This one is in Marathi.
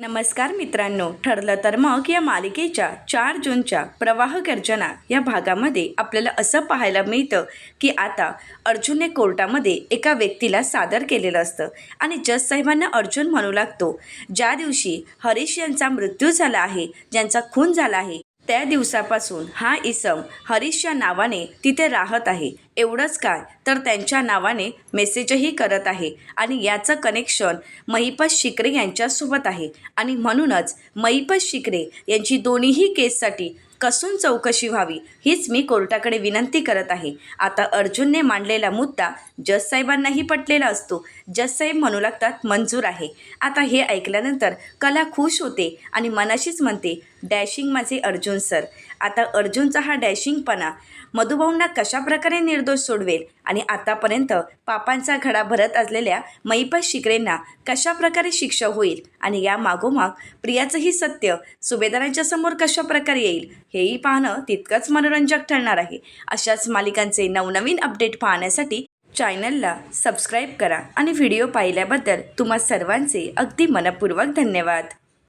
नमस्कार मित्रांनो ठरलं तर मग या मालिकेच्या चार जूनच्या प्रवाह गर्जना या भागामध्ये आपल्याला असं पाहायला मिळतं की आता अर्जुनने कोर्टामध्ये एका व्यक्तीला सादर केलेलं असतं आणि जज साहेबांना अर्जुन म्हणू लागतो ज्या दिवशी हरीश यांचा मृत्यू झाला आहे ज्यांचा खून झाला आहे त्या दिवसापासून हा इसम हरीशच्या नावाने तिथे राहत आहे. एवढंच काय तर त्यांच्या नावाने मेसेजही करत आहे आणि याचं कनेक्शन महिपत शिकरे यांच्यासोबत आहे. आणि म्हणूनच महिपत शिकरे यांची दोन्हीही केससाठी कसून चौकशी व्हावी हीच मी कोर्टाकडे विनंती करत आहे. आता अर्जुनने मांडलेला मुद्दा जज साहेबांनाही पटलेला असतो. जज साहेब म्हणू लागतात मंजूर आहे. आता हे ऐकल्यानंतर कला खुश होते आणि मनाशीच म्हणते डॅशिंग माझे अर्जुन सर. आता अर्जुनचा हा डॅशिंगपणा मधुभाऊंना कशाप्रकारे निर्दोष सोडवेल आणि आतापर्यंत पापांचा घडा भरत असलेल्या मैपा शिकरेंना कशाप्रकारे शिक्षा होईल आणि या मागोमाग प्रियाचंही सत्य सुभेदारांच्या समोर कशाप्रकारे येईल हेही पाहणं तितकंच मनोरंजक ठरणार आहे. अशाच मालिकांचे नवनवीन अपडेट पाहण्यासाठी चॅनलला सबस्क्राईब करा आणि व्हिडिओ पाहिल्याबद्दल तुम्हा सर्वांचे अगदी मनपूर्वक धन्यवाद.